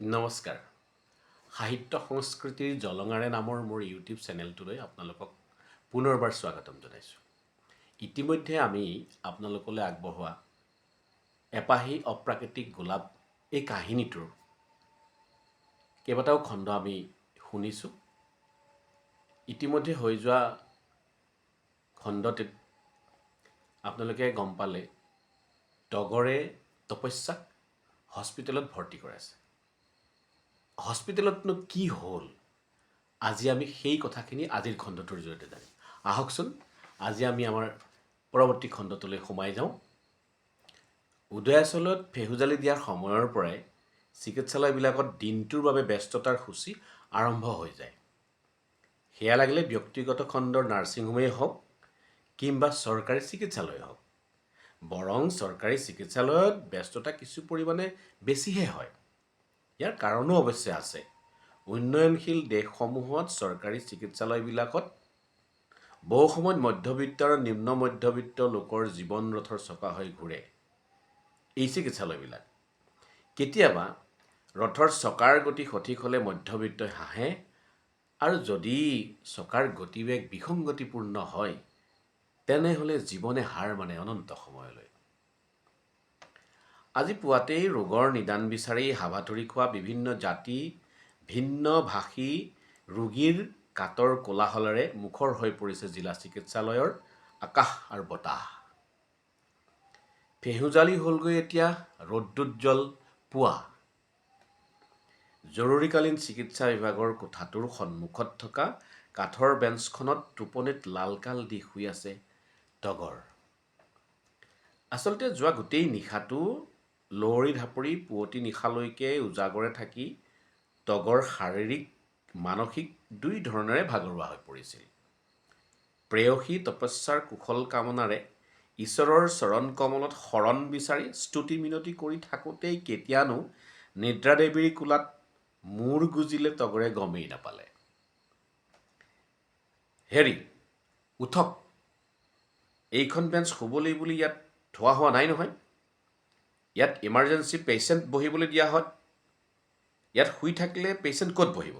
নমস্কাৰ। সাহিত্য সংস্কৃতিৰ জলঙাৰে নামৰ মোৰ ইউটিউব চেনেলটোলৈ আপোনালোকক পুনৰবাৰ স্বাগতম জনাইছোঁ। ইতিমধ্যে আমি আপোনালোকলৈ আগবঢ়োৱা এপাহি অপ্ৰাকৃতিক গোলাপ এই কাহিনীটোৰ কেইবাটাও খণ্ড আমি শুনিছোঁ। ইতিমধ্যে হৈ যোৱা খণ্ডটিত আপোনালোকে গম পালে, তগৰে তপস্যাক হস্পিটেলত ভৰ্তি কৰাইছে। হস্পিটেলতনো কি হ'ল? আজি আমি সেই কথাখিনি আজিৰ খণ্ডটোৰ জৰিয়তে জানিম। আহকচোন, আজি আমি আমাৰ পৰৱৰ্তী খণ্ডটোলৈ সোমাই যাওঁ। উদয়াচলত ফেহুজালি দিয়াৰ সময়ৰ পৰাই চিকিৎসালয়বিলাকত দিনটোৰ বাবে ব্যস্ততাৰ সূচী আৰম্ভ হৈ যায়। সেয়া লাগিলে ব্যক্তিগত খণ্ডৰ নাৰ্ছিংহোমেই হওক কিংবা চৰকাৰী চিকিৎসালয় হওক। বৰং চৰকাৰী চিকিৎসালয়ত ব্যস্ততা কিছু পৰিমাণে বেছিহে হয়। ইয়াৰ কাৰণো অৱশ্যে আছে। উন্নয়নশীল দেশসমূহত চৰকাৰী চিকিৎসালয়বিলাকত বহু সময়ত মধ্যবিত্ত আৰু নিম্ন মধ্যবিত্ত লোকৰ জীৱন ৰথৰ চকা হৈ ঘূৰে এই চিকিৎসালয়বিলাক। কেতিয়াবা ৰথৰ চকাৰ গতি সঠিক হ'লে মধ্যবিত্তই হাঁহে আৰু যদি চকাৰ গতিবেগ বিসংগতিপূৰ্ণ হয় তেনেহ'লে জীৱনে হাৰ মানে অনন্ত সময়লৈ। আজি পুৱাতেই ৰোগৰ নিদান বিচাৰি হাবাথুৰি খোৱা বিভিন্ন জাতি ভিন্ন ভাষী ৰোগীৰ কাতৰ কোলাহলেৰে মুখৰ হৈ পৰিছে জিলা চিকিৎসালয়ৰ আকাশ আৰু বতাহ। ফেহুজালি হ'লগৈ এতিয়া ৰৌদ্ৰোজ্জ্বল পুৱা। জৰুৰীকালীন চিকিৎসা বিভাগৰ কোঠাটোৰ সন্মুখত থকা কাঠৰ বেঞ্চখনত টোপনিত লালকাল দি শুই আছে তগৰ আচলতে যোৱা গোটেই নিশাটো লহৰী ঢাপৰি পুৱতি নিশালৈকে উজাগৰে থাকি তগৰ শাৰীৰিক মানসিক দুই ধৰণেৰে ভাগৰুৱা হৈ পৰিছিল। প্ৰেয়সী তপস্যাৰ কুশল কামনাৰে ঈশ্বৰৰ চৰণ কমলত শৰণ বিচাৰি স্তুতি মিনতি কৰি থাকোঁতেই কেতিয়ানো নিদ্ৰাদেৱীৰ কোলাত মূৰ গুজিলে তগৰে গমেই নাপালে। হেৰি উঠক। এইখন বেঞ্চ শুবলৈ বুলি ইয়াত থোৱা হোৱা নাই নহয়। ইয়াত ইমাৰ্জেঞ্চি পেচেণ্ট বহিবলৈ দিয়া হয়। ইয়াত শুই থাকিলে পেচেণ্ট ক'ত বহিব?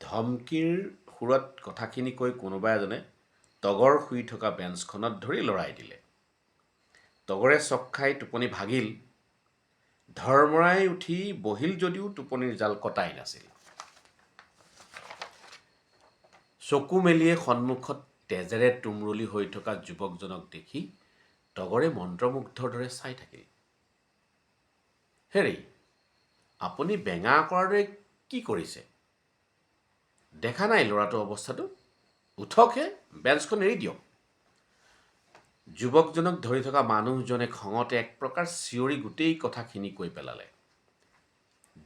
ধমকিৰ সুৰত কথাখিনি কৈ কোনোবা এজনে তগৰ শুই থকা বেঞ্চখনত ধৰি লৰাই দিলে। তগৰে চক খাই টোপনি ভাগিল। ধৰমৰাই উঠি বহিল যদিও টোপনিৰ জাল কটাই নাছিল। চকু মেলিয়ে সন্মুখত তেজেৰে তুমৰলি হৈ থকা যুৱকজনক দেখি তগৰে মন্ত্ৰমুগ্ধৰ দৰে চাই থাকিল। হেৰি আপুনি বেঙা কৰাৰ দৰে কি কৰিছে? দেখা নাই ল'ৰাটোৰ অৱস্থাটো? উঠকহে বেঞ্চখন এৰি দিয়ক। যুৱকজনক ধৰি থকা মানুহজনে খঙতে এক প্ৰকাৰ চিঞৰি গোটেই কথাখিনি কৈ পেলালে।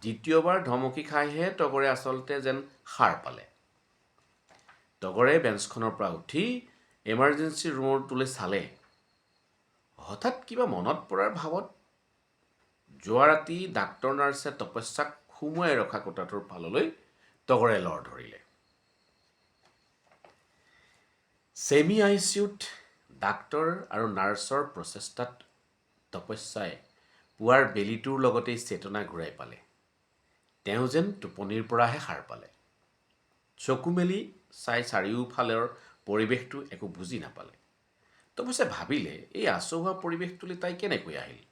দ্বিতীয়বাৰ ধমকি খাইহে তগৰে আচলতে যেন সাৰ পালে। তগৰে বেঞ্চখনৰ পৰা উঠি এমাৰ্জেঞ্চি ৰুমটোলৈ চালে। হঠাৎ কিবা মনত পৰাৰ ভাৱত যোৱা ৰাতি ডাক্তৰ, নাৰ্ছে তপস্যাক সুমুৱাই ৰখা কোঠাটোৰ ফাললৈ তগৰে লৰ ধৰিলে। ছেমি আই চিউত ডাক্তৰ আৰু নাৰ্ছৰ প্ৰচেষ্টাত তপস্যাই পুৱাৰ বেলিটোৰ লগতেই চেতনা ঘূৰাই পালে। তেওঁ যেন টোপনিৰ পৰাহে সাৰ পালে। চকু মেলি চাই চাৰিওফালৰ পৰিৱেশটো একো বুজি নাপালে। তপস্যাই ভাবিলে, এই আচহুৱা পৰিৱেশটোলৈ তাই কেনেকৈ আহিল?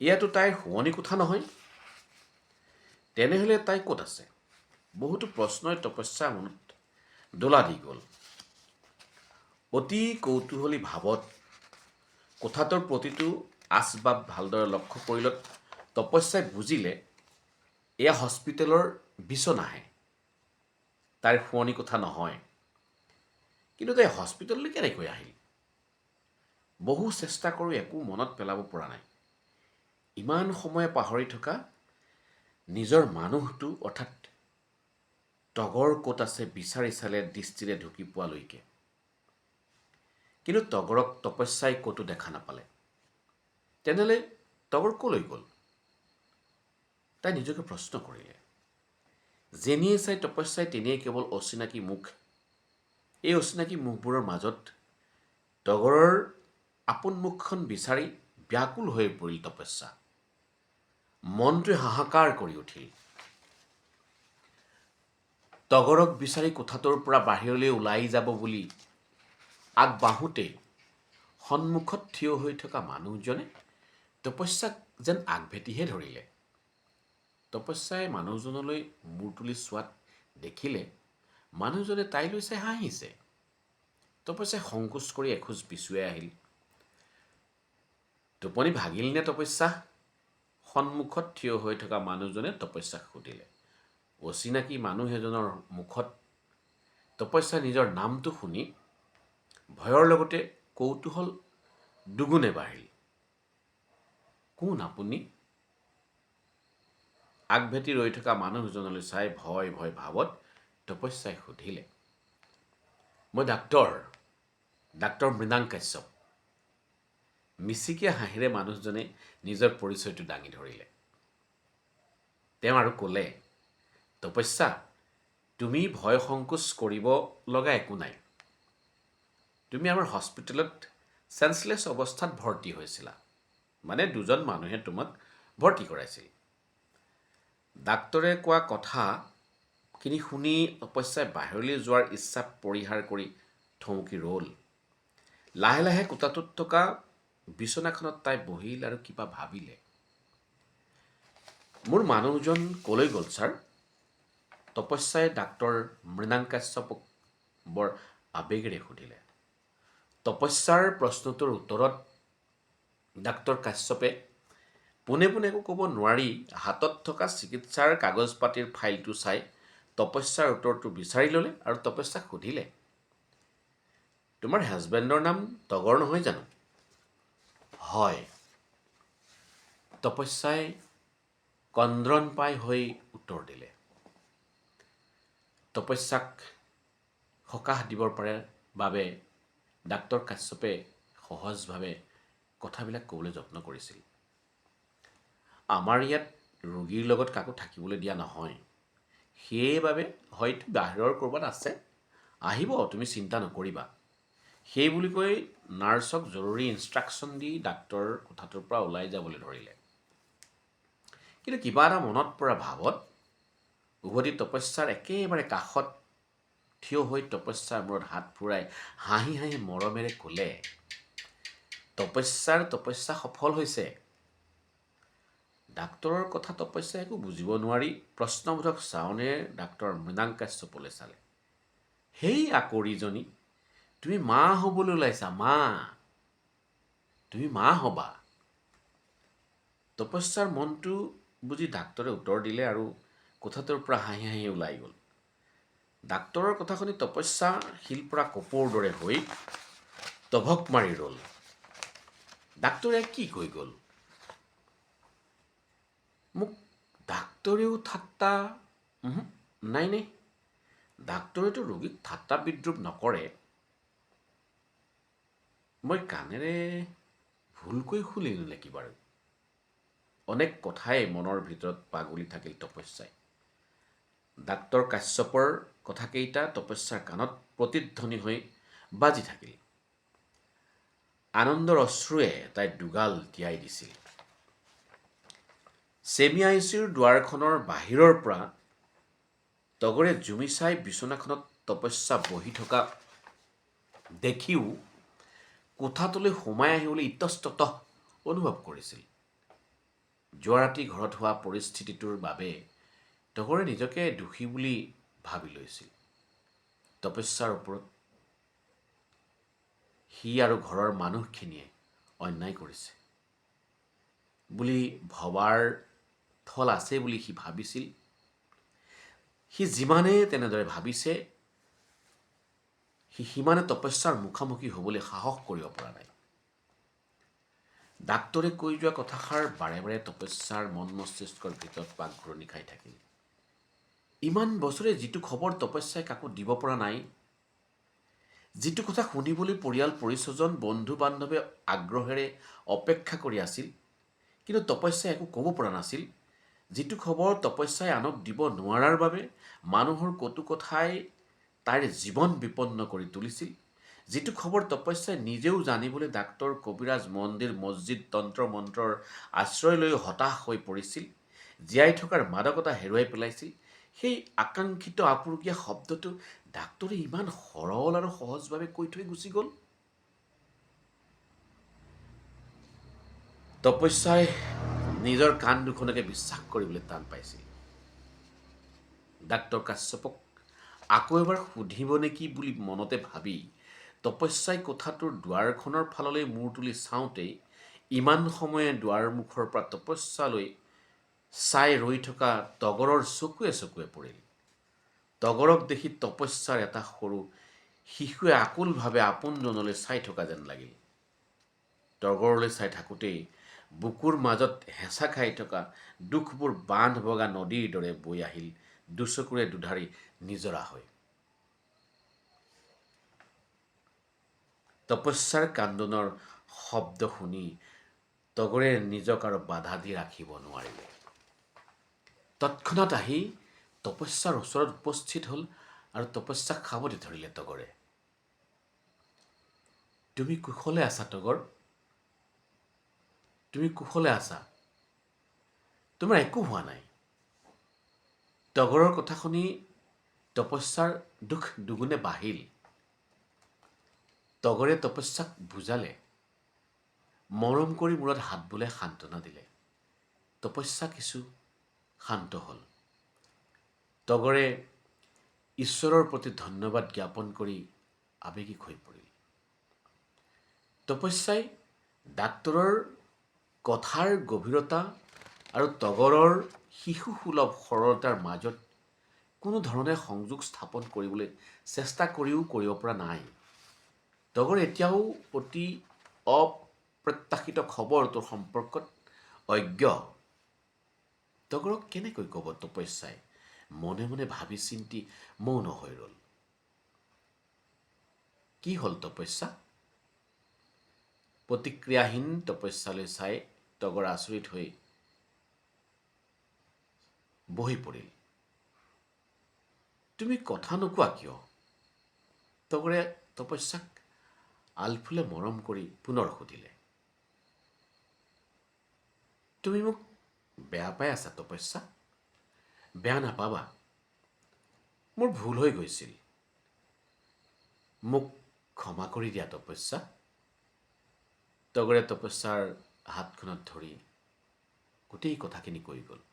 এয়াতো তাইৰ শুৱনি কোঠা নহয়। তেনেহ'লে তাই ক'ত আছে? বহুতো প্ৰশ্নই তপস্যাৰ মনত দোলা দি গ'ল। অতি কৌতূহলী ভাৱত কোঠাটোৰ প্ৰতিটো আচবাব ভালদৰে লক্ষ্য কৰিলত তপস্যাই বুজিলে, এয়া হস্পিটেলৰ বিচনাহে তাইৰ শুৱনি কোঠা নহয়। কিন্তু তাই হস্পিটেললৈ কেনেকৈ আহিল? বহু চেষ্টা কৰি একো মনত পেলাব পৰা নাই। ইমান সময়ে পাহৰি থকা নিজৰ মানুহটো অৰ্থাৎ তগৰ ক'ত আছে বিচাৰি চালে দৃষ্টিৰে ঢুকি পোৱালৈকে। কিন্তু তগৰক তপস্যাই ক'তো দেখা নাপালে। তেনেহ'লে তগৰ ক'লৈ গ'ল? তাই নিজকে প্ৰশ্ন কৰিলে। যেনিয়ে চাই তপস্যাই তেনেই কেৱল অচিনাকি মুখ। এই অচিনাকি মুখবোৰৰ মাজত তগৰৰ আপোন মুখখন বিচাৰি ব্যাকুল হৈ পৰিল তপস্যা। মনটোৱে হাহাকাৰ কৰি উঠিল। তগৰক বিচাৰি কোঠাটোৰ পৰা বাহিৰলৈ ওলাই যাব বুলি আগবাঢ়োতেই সন্মুখত থিয় হৈ থকা মানুহজনে তপস্যাক যেন আগভেটিহে ধৰিলে। তপস্যাই মানুহজনলৈ মূৰ তুলি চোৱাত দেখিলে মানুহজনে তাইলৈ চাই হাঁহিছে। তপস্যাই সংকোচ কৰি এখোজ পিছুৱাই আহিল। টোপনি ভাগিল নে তপস্যা? সন্মুখত থিয় হৈ থকা মানুহজনে তপস্যাক সুধিলে অচিনাকি মানুহ এজনৰ মুখত তপস্যাই নিজৰ নামটো শুনি ভয়ৰ লগতে কৌতূহল দুগুণে বাঢ়িল। কোন আপুনি? আগভেটি ৰৈ থকা মানুহজনলৈ চাই ভয় ভয় ভাৱত তপস্যাই সুধিলে মই ডাক্তৰ ডাক্তৰ মৃণাং কাশ্যপ মিচিকীয়া হাঁহিৰে মানুহজনে নিজৰ পৰিচয়টো দাঙি ধৰিলে। তেওঁ আৰু ক'লে তপস্যা তুমি ভয় সংকোচ কৰিব লগা একো নাই। তুমি আমাৰ হস্পিটেলত চেন্সলেছ অৱস্থাত ভৰ্তি হৈছিলা। মানে দুজন মানুহে তোমাক ভৰ্তি কৰাইছিল। ডাক্তৰে কোৱা কথাখিনি শুনি তপস্যাই বাহিৰলৈ যোৱাৰ ইচ্ছা পৰিহাৰ কৰি থমকি ৰ'ল। লাহে লাহে কোঠাটোত থকা বিচনাখনত তাই বহিল আৰু কিবা ভাবিলে। মোৰ মানুহজন ক'লৈ গ'ল ছাৰ? তপস্যাই ডাক্তৰ মৃণাং কাশ্যপক বৰ আৱেগেৰে সুধিলে। তপস্যাৰ প্ৰশ্নটোৰ উত্তৰত ডাক্তৰ কাশ্যপে পোনে পোনে একো ক'ব নোৱাৰি হাতত থকা চিকিৎসাৰ কাগজ পাতিৰ ফাইলটো চাই তপস্যাৰ উত্তৰটো বিচাৰি ল'লে আৰু তপস্যাক সুধিলে তোমাৰ হাজবেণ্ডৰ নাম তগৰ নহয় জানো? হয়। তপস্যাই কন্দ্ৰন পাই হৈ উত্তৰ দিলে। তপস্যাক সকাহ দিবৰ পাৰে বাবে ডাক্তৰ কাশ্যপে সহজভাৱে কথাবিলাক ক'বলৈ যত্ন কৰিছিল। আমাৰ ইয়াত ৰোগীৰ লগত কাকো থাকিবলৈ দিয়া নহয়। সেইবাবে হয়তো বাহিৰৰ ক'ৰবাত আছে। আহিব তুমি চিন্তা নকৰিবা। সেই বুলি কৈ নাৰ্ছক জৰুৰী ইনষ্ট্ৰাকশ্যন দি ডাক্তৰ কোঠাটোৰ পৰা ওলাই যাবলৈ ধৰিলে। কিন্তু কিবা এটা মনত পৰা ভাৱত উভতি তপস্যাৰ একেবাৰে কাষত থিয় হৈ তপস্যাৰ মূৰত হাত ফুৰাই হাঁহি হাঁহি মৰমেৰে ক'লে তপস্যাৰ তপস্যা সফল হৈছে। ডাক্তৰৰ কথা তপস্যাই একো বুজিব নোৱাৰি প্ৰশ্নবোধক চাৱনেৰে ডাক্তৰ মৃণাং কাশ্যপলৈ চালে। সেই আকৰিজনী তুমি মা হ'বলৈ ওলাইছা, মা। তুমি মা হ'বা। তপস্যাৰ মনটো বুজি ডাক্তৰে উত্তৰ দিলে আৰু কোঠাটোৰ পৰা হাঁহি হাঁহি ওলাই গ'ল। ডাক্তৰৰ কথা শুনি তপস্যা শিল পৰা কপৌৰ দৰে হৈ টভক মাৰি ৰ'ল। ডাক্তৰে কি কৈ গ'ল? মোক ডাক্তৰেও ঠাট্টা নাই নাই ডাক্তৰেতো ৰোগীক ঠাট্টা বিদ্ৰূপ নকৰে। মই কাণেৰে ভুলকৈ শুনিলোঁ নেকি বাৰু। অনেক কথাই মনৰ ভিতৰত পাগলি থাকিল তপস্যাই। ডাক্তৰ কাশ্যপৰ কথাকেইটা তপস্যাৰ কাণত প্ৰতিধ্বনি হৈ বাজি থাকিল। আনন্দৰ অশ্ৰুৱে তাই দুগাল তিয়াই দিছিল। ছেমি আই চিৰ দুৱাৰখনৰ বাহিৰৰ পৰা তগৰে জুমি চাই বিচনাখনত তপস্যা বহি থকা দেখিও কোঠাটোলৈ সোমাই আহিবলৈ ইতস্ততঃ অনুভৱ কৰিছিল। যোৱা ৰাতি ঘৰত হোৱা পৰিস্থিতিটোৰ বাবে তগৰে নিজকে দোষী বুলি ভাবি লৈছিল। তপস্যাৰ ওপৰত সি আৰু ঘৰৰ মানুহখিনিয়ে অন্যায় কৰিছে বুলি ভবাৰ থল আছে বুলি সি ভাবিছিল। সি যিমানে তেনেদৰে ভাবিছে সি, সিমানে তপস্যাৰ মুখামুখি হ'বলৈ সাহস কৰিব পৰা নাই। ডাক্তৰে কৈ যোৱা কথাষাৰ বাৰে বাৰে তপস্যাৰ মন মস্তিষ্কৰ ভিতৰত পাক ঘূৰণি খাই থাকিল। ইমান বছৰে যিটো খবৰ তপস্যাই কাকো দিব পৰা নাই, যিটো কথা শুনিবলৈ পৰিয়াল পৰিস্বজন বন্ধু বান্ধৱে আগ্ৰহেৰে অপেক্ষা কৰি আছিল, কিন্তু তপস্যাই একো ক'ব পৰা নাছিল। যিটো খবৰ তপস্যাই আনক দিব নোৱাৰাৰ বাবে মানুহৰ কটু কথাই তাইৰ জীৱন বিপন্ন কৰি তুলিছিল। যিটো খবৰ তপস্যাই নিজেও জানিবলৈ ডাক্তৰ কবিৰাজ মন্দিৰ মছজিদ তন্ত্ৰ মন্ত্ৰৰ আশ্ৰয় লৈ হতাশ হৈ পৰিছিল, জীয়াই থকাৰ মাদকতা হেৰুৱাই পেলাইছিল। সেই আকাংক্ষিত আপুৰুগীয়া শব্দটো ডাক্তৰে ইমান সৰল আৰু সহজভাৱে কৈ থৈ গুচি গ'ল। তপস্যাই নিজৰ কাণ দুখনকে বিশ্বাস কৰিবলৈ টান পাইছিল। ডাক্তৰ কাশ্যপক আকৌ এবাৰ সুধিব নেকি বুলি মনতে ভাবি তপস্যাই কোঠাটোৰ দুৱাৰখনৰ ফাললৈ মূৰ তুলি চাওঁতেই ইমান সময়ে দুৱাৰমুখৰ পৰা তপস্যালৈ চাই ৰৈ থকা তগৰৰ চকুৱে চকুৱে পৰিল। তগৰক দেখি তপস্যাৰ এটা সৰু শিশুৱে আকুলভাৱে আপোনজনলৈ চাই থকা যেন লাগিল। তগৰলৈ চাই থাকোঁতেই বুকুৰ মাজত হেঁচা খাই থকা দুখবোৰ বান্ধ বগা নদীৰ দৰে বৈ আহিল। দুচকুৰে দুধাৰি নিজৰা হৈ। তপস্যাৰ কান্দোনৰ শব্দ শুনি তগৰে নিজক আৰু বাধা দি ৰাখিব নোৱাৰিলে। তৎক্ষণাত আহি তপস্যাৰ ওচৰত উপস্থিত হ'ল আৰু তপস্যাক সাৱটি ধৰিলে তগৰে। তুমি কুশলে আছা তগৰ? তুমি কুশলে আছা? তোমাৰ একো হোৱা নাই? তগৰৰ কথা শুনি তপস্যাৰ দুখ দুগুণে বাঢ়িল। তগৰে তপস্যাক বুজালে। মৰম কৰি মূৰত হাত বোলে সান্তনা দিলে। তপস্যা কিছু শান্ত হ'ল। তগৰে ঈশ্বৰৰ প্ৰতি ধন্যবাদ জ্ঞাপন কৰি আৱেগিক হৈ পৰিল। তপস্যাই ডাক্তৰৰ কথাৰ গভীৰতা আৰু তগৰৰ শিশুসুলভ সৰলতাৰ মাজত কোনো ধৰণে সংযোগ স্থাপন কৰিবলৈ চেষ্টা কৰিও কৰিব পৰা নাই। তগৰ এতিয়াও অতি অপ্ৰত্যাশিত খবৰটোৰ সম্পৰ্কত অজ্ঞ। তগৰক কেনেকৈ ক'ব তপস্যাই? মনে মনে ভাবি চিন্তি মৌন হৈ ৰ'ল। কি হ'ল তপস্যা? প্ৰতিক্ৰিয়াহীন তপস্যালৈ চাই তগৰ আচৰিত হৈ বহি পৰিল তুমি কথা নোকোৱা কিয়? তগৰে তপস্যাক আলফুলে মৰম কৰি পুনৰ সুধিলে। তুমি মোক বেয়া পাই আছা তপস্যা? বেয়া নাপাবা। মোৰ ভুল হৈ গৈছিল। মোক ক্ষমা কৰি দিয়া তপস্যা। তগৰে তপস্যাৰ হাতখনত ধৰি গোটেই কথাখিনি কৈ গ'ল।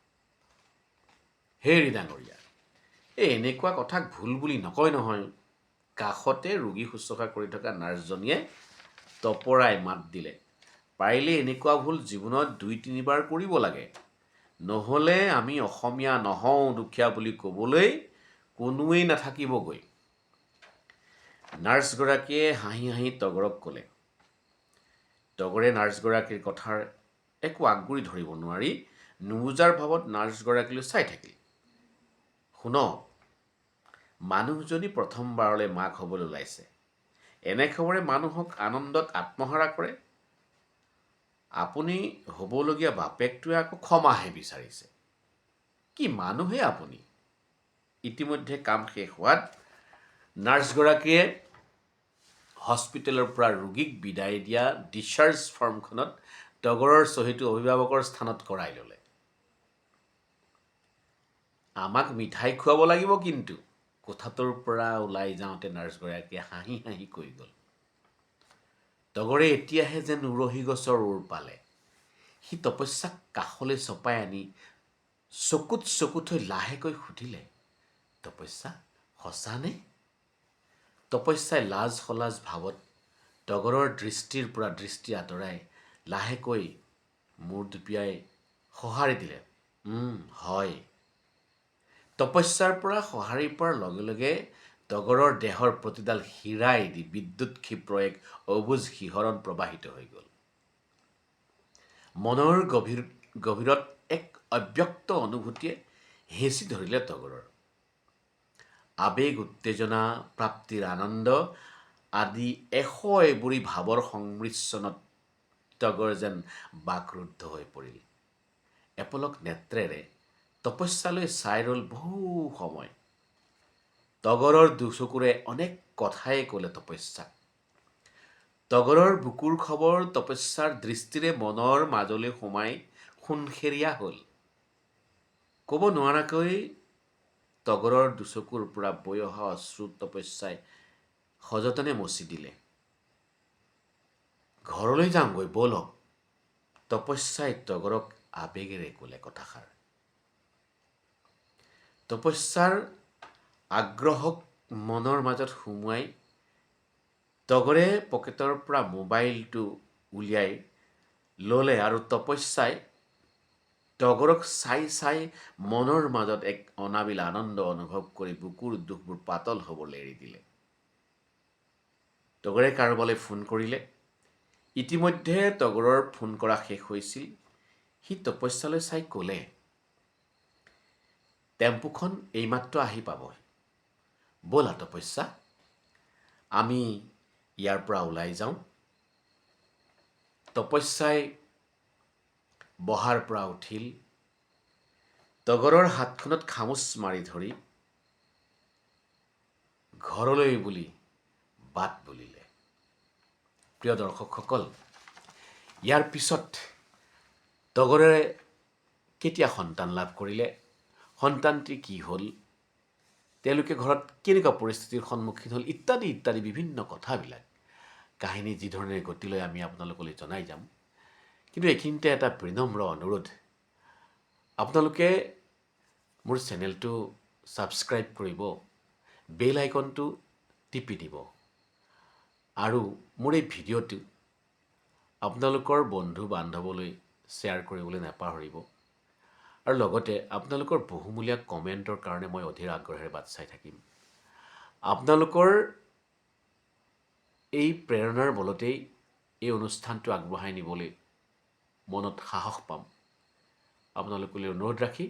হেৰি ডাঙৰীয়া। এই এনেকুৱা কথাক ভুল বুলি নকয় নহয়। কাষতে ৰোগী শুশ্ৰূষা কৰি থকা নাৰ্ছজনীয়ে তপৰাই মাত দিলে। পাৰিলে এনেকুৱা ভুল জীৱনত দুই তিনিবাৰ কৰিব লাগে। নহ'লে আমি অসমীয়া নহওঁ দুখীয়া বুলি ক'বলৈ কোনোৱেই নাথাকিবগৈ। নাৰ্ছগৰাকীয়ে হাঁহি হাঁহি তগৰক ক'লে। তগৰে নাৰ্ছগৰাকীৰ কথাৰ একো আগগুৰি ধৰিব নোৱাৰি। নুবুজাৰ ভাৱত নাৰ্ছগৰাকীলৈ চাই থাকিল। শুনক মানুহজনী প্ৰথমবাৰলৈ মাক হ'বলৈ ওলাইছে। এনে খবৰে মানুহক আনন্দত আত্মহাৰা কৰে। আপুনি হ'বলগীয়া বাপেকটোৱে আকৌ ক্ষমাহে বিচাৰিছে। কি মানুহে আপুনি? ইতিমধ্যে কাম শেষ হোৱাত নাৰ্ছগৰাকীয়ে হস্পিটেলৰ পৰা ৰোগীক বিদায় দিয়া ডিচাৰ্জ ফৰ্মখনত তগৰৰ চহীটো অভিভাৱকৰ স্থানত কৰাই ল'লে। আমাক মিঠাই খুৱাব লাগিব কিন্তু। কোঠাটোৰ পৰা ওলাই যাওঁতে নাৰ্ছগৰাকীয়ে হাঁহি হাঁহি কৈ গ'ল। তগৰে এতিয়াহে যেন উৰহী গছৰ ওৰ পালে। সি তপস্যাক কাষলৈ চপাই আনি চকুত চকু থৈ লাহেকৈ সুধিলে তপস্যা সঁচানে তপস্যাই লাজ সলাজ ভাৱত তগৰৰ দৃষ্টিৰ পৰা দৃষ্টি আঁতৰাই লাহেকৈ মূৰ দুপিয়াই সঁহাৰি দিলে হয়। তপস্যাৰ পৰা সঁহাৰি পোৱাৰ লগে লগে তগৰৰ দেহৰ প্ৰতিডাল হীৰাই দি বিদ্যুৎ ক্ষিপ্ৰ এক অবুজ শিহৰণ প্ৰবাহিত হৈ গ'ল। মনৰ গভীৰ গভীৰত এক অব্যক্ত অনুভূতিয়ে হেঁচি ধৰিলে তগৰৰ। আৱেগ উত্তেজনা প্ৰাপ্তিৰ আনন্দ আদি এশ এবুৰি ভাৱৰ সংমিশ্ৰণত তগৰ যেন বাকৰুদ্ধ হৈ পৰিল। এপলক নেত্ৰেৰে তপস্যালৈ চাই ৰ'ল বহু সময়। তগৰৰ দুচকুৰে অনেক কথাই ক'লে তপস্যাক। তগৰৰ বুকুৰ খবৰ তপস্যাৰ দৃষ্টিৰে মনৰ মাজলৈ সোমাই সোণসেৰীয়া হ'ল। ক'ব নোৱাৰাকৈ তগৰৰ দুচকুৰ পৰা বৈ অহা অশ্ৰু তপস্যাই সযতনে মচি দিলে। ঘৰলৈ যাওঁগৈ ব'লক তপস্যাই তগৰক আবেগেৰে ক'লে কথাষাৰ। তপস্যাৰ আগ্ৰহক মনৰ মাজত সুমুৱাই তগৰে পকেটৰ পৰা মোবাইলটো উলিয়াই ল'লে আৰু তপস্যাই তগৰক চাই চাই মনৰ মাজত এক অনাবিল আনন্দ অনুভৱ কৰি বুকুৰ দুখবোৰ পাতল হ'বলৈ এৰি দিলে। তগৰে কাৰোবালৈ ফোন কৰিলে। ইতিমধ্যে তগৰৰ ফোন কৰা শেষ হৈছিল। সি তপস্যালৈ চাই ক'লে টেম্পুখন এইমাত্ৰ আহি পাব ব'লা তপস্যা আমি ইয়াৰ পৰা ওলাই যাওঁ। তপস্যাই বহাৰ পৰা উঠিল। তগৰৰ হাতখনত খামুচ মাৰি ধৰি ঘৰলৈ বুলি বাট বুলিলে। প্ৰিয় দৰ্শকসকল ইয়াৰ পিছত তগৰে কেতিয়া সন্তান লাভ কৰিলে? সন্তানটি কি হ'ল? তেওঁলোকে ঘৰত কেনেকুৱা পৰিস্থিতিৰ সন্মুখীন হ'ল? ইত্যাদি ইত্যাদি বিভিন্ন কথাবিলাক। কাহিনী যিধৰণে গতি লৈ আমি আপোনালোকলৈ জনাই যাম। কিন্তু এইখিনিতে এটা বিনম্ৰ অনুৰোধ। আপোনালোকে মোৰ চেনেলটো ছাবস্ক্ৰাইব কৰিব বেল আইকনটো টিপি দিব আৰু মোৰ এই ভিডিঅ'টো আপোনালোকৰ বন্ধু বান্ধৱলৈ শ্বেয়াৰ কৰিবলৈ নাপাহৰিব। আৰু লগতে আপোনালোকৰ বহুমূলীয়া কমেণ্টৰ কাৰণে মই অধীৰ আগ্ৰহেৰে বাট চাই থাকিম। আপোনালোকৰ এই প্ৰেৰণাৰ বলতেই এই অনুষ্ঠানটো আগবঢ়াই নিবলৈ মনত সাহস পাম। আপোনালোকলৈ অনুৰোধ ৰাখি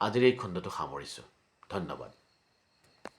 আজিৰ এই খণ্ডটো সামৰিছোঁ। ধন্যবাদ।